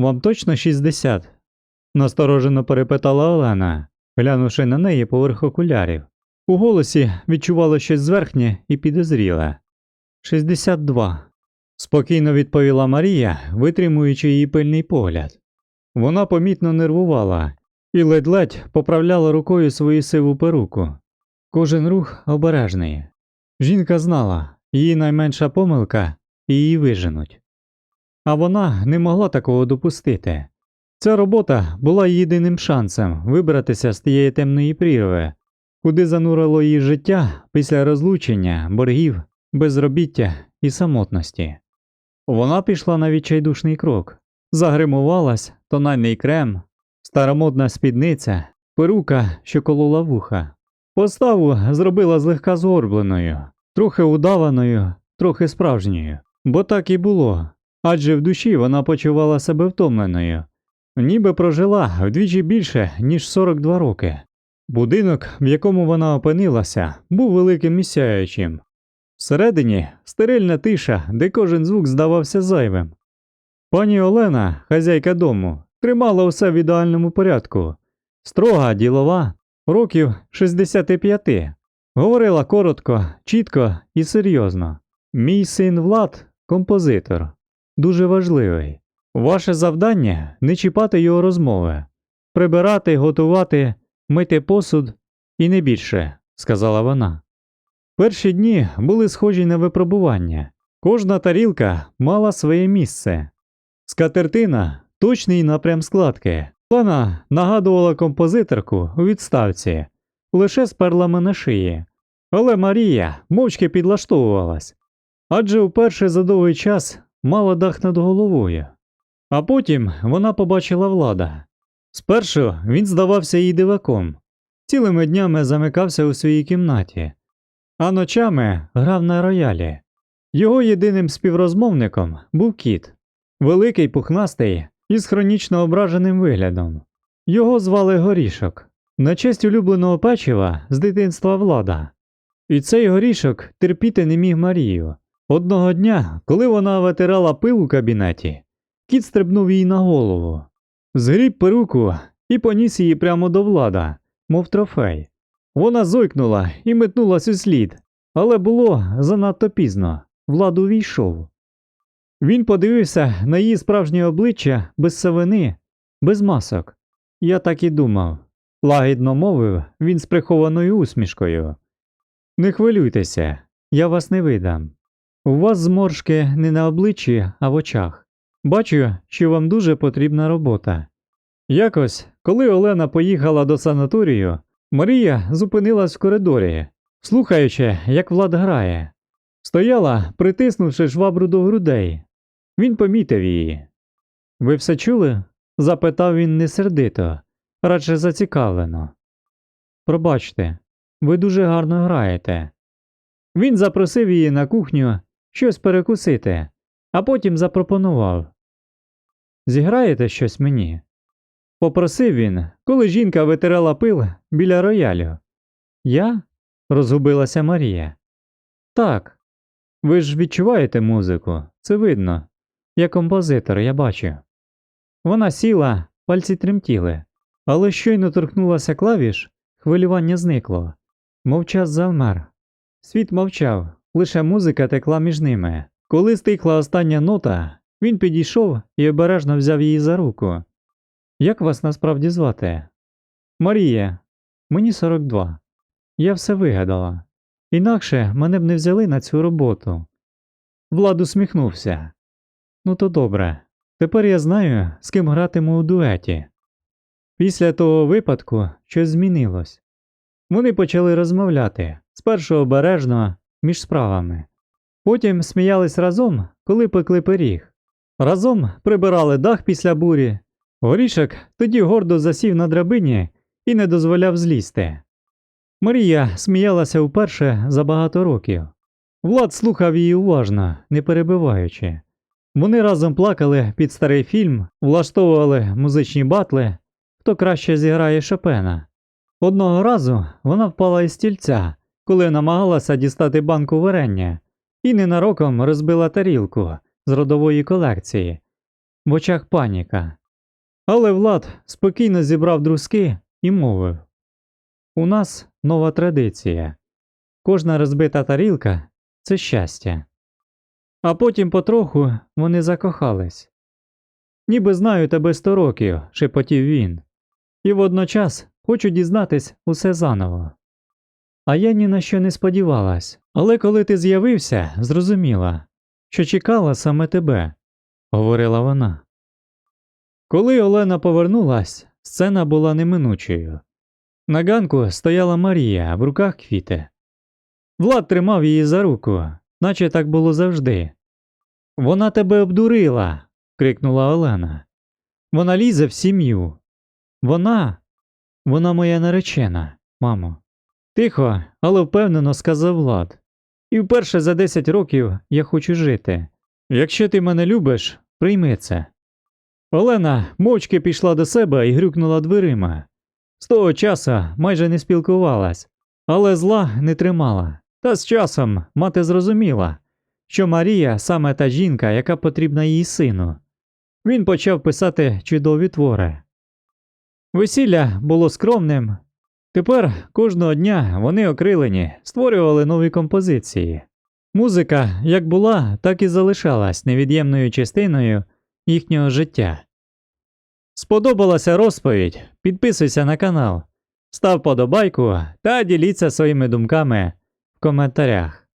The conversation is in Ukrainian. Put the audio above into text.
Вам точно 60? насторожено перепитала Олена, глянувши на неї поверх окулярів. У голосі відчувало щось зверхнє і підозріле. 62. спокійно відповіла Марія, витримуючи її пильний погляд. Вона помітно нервувала і ледь-ледь поправляла рукою свою сиву перуку. Кожен рух обережний. Жінка знала, її найменша помилка і її виженуть. А вона не могла такого допустити. Ця робота була єдиним шансом вибратися з тієї темної прірви, куди занурило її життя після розлучення, боргів, безробіття і самотності. Вона пішла на відчайдушний крок, загримувалась, тональний крем, старомодна спідниця, перука, що колола вуха. Поставу зробила злегка згорбленою, трохи удаваною, трохи справжньою, бо так і було, адже в душі вона почувала себе втомленою, ніби прожила вдвічі більше, ніж 42 роки. Будинок, в якому вона опинилася, був великим і сяючим. Всередині стерильна тиша, де кожен звук здавався зайвим. Пані Олена, хазяйка дому, тримала усе в ідеальному порядку, строга, ділова, років 65. Говорила коротко, чітко і серйозно. Мій син Влад композитор, дуже важливий. Ваше завдання не чіпати його розмови, прибирати, готувати, мити посуд і не більше, сказала вона. Перші дні були схожі на випробування. Кожна тарілка мала своє місце. Скатертина точний напрям складки. Вона нагадувала композиторку у відставці, лише сперла мене шиї. Але Марія мовчки підлаштовувалась, адже вперше за довгий час мала дах над головою. А потім вона побачила влада. Спершу він здавався їй диваком, цілими днями замикався у своїй кімнаті, а ночами грав на роялі. Його єдиним співрозмовником був кіт, великий пухнастий із хронічно ображеним виглядом. Його звали Горішок, на честь улюбленого печива з дитинства влада. І цей горішок терпіти не міг Марію. Одного дня, коли вона витирала пил у кабінеті, кіт стрибнув їй на голову, згріб перуку і поніс її прямо до влада, мов трофей. Вона зойкнула і метнулась у слід, але було занадто пізно. Влад увійшов. Він подивився на її справжнє обличчя без савини, без масок. Я так і думав, лагідно мовив він з прихованою усмішкою. Не хвилюйтеся, я вас не видам. У вас зморшки не на обличчі, а в очах. Бачу, що вам дуже потрібна робота. Якось, коли Олена поїхала до санаторію, Марія зупинилась в коридорі, слухаючи, як Влад грає. Стояла, притиснувши швабру до грудей. Він помітив її. Ви все чули? запитав він не сердито, радше зацікавлено. Пробачте, ви дуже гарно граєте. Він запросив її на кухню щось перекусити, а потім запропонував Зіграєте щось мені? Попросив він, коли жінка витирала пил біля роялю. Я? розгубилася Марія. Так. Ви ж відчуваєте музику, це видно. Я композитор, я бачу. Вона сіла, пальці тремтіли, але щойно торкнулася клавіш, хвилювання зникло. Мовчас завмер. Світ мовчав, лише музика текла між ними. Коли стихла остання нота, він підійшов і обережно взяв її за руку. Як вас насправді звати? Марія, мені 42. Я все вигадала. Інакше мене б не взяли на цю роботу. Влад усміхнувся. Ну то добре. Тепер я знаю, з ким гратиму у дуеті. Після того випадку щось змінилось. Вони почали розмовляти спершу обережно, між справами. Потім сміялись разом, коли пекли пиріг. Разом прибирали дах після бурі. Горішок тоді гордо засів на драбині і не дозволяв злізти. Марія сміялася вперше за багато років. Влад слухав її уважно, не перебиваючи. Вони разом плакали під старий фільм, влаштовували музичні батли, хто краще зіграє Шопена. Одного разу вона впала із стільця, коли намагалася дістати банку варення, і ненароком розбила тарілку з родової колекції. в очах паніка. Але Влад спокійно зібрав друзки і мовив: У нас нова традиція. Кожна розбита тарілка це щастя. А потім потроху вони закохались. Ніби знаю тебе сто років, шепотів він, і водночас хочу дізнатись усе заново. А я ні на що не сподівалась, але коли ти з'явився, зрозуміла, що чекала саме тебе, говорила вона. Коли Олена повернулась, сцена була неминучою. На ганку стояла Марія, в руках квіти. Влад тримав її за руку, наче так було завжди. Вона тебе обдурила. крикнула Олена. Вона лізе в сім'ю. Вона, вона моя наречена, мамо. Тихо, але впевнено сказав Влад. І вперше за 10 років я хочу жити. Якщо ти мене любиш, прийми це. Олена мовчки пішла до себе і грюкнула дверима. З того часу майже не спілкувалась, але зла не тримала. Та з часом мати зрозуміла, що Марія саме та жінка, яка потрібна її сину. Він почав писати чудові твори. Весілля було скромним. Тепер кожного дня вони окрилені, створювали нові композиції. Музика як була, так і залишалась невід'ємною частиною їхнього життя. Сподобалася розповідь? Підписуйся на канал, став подобайку та діліться своїми думками в коментарях.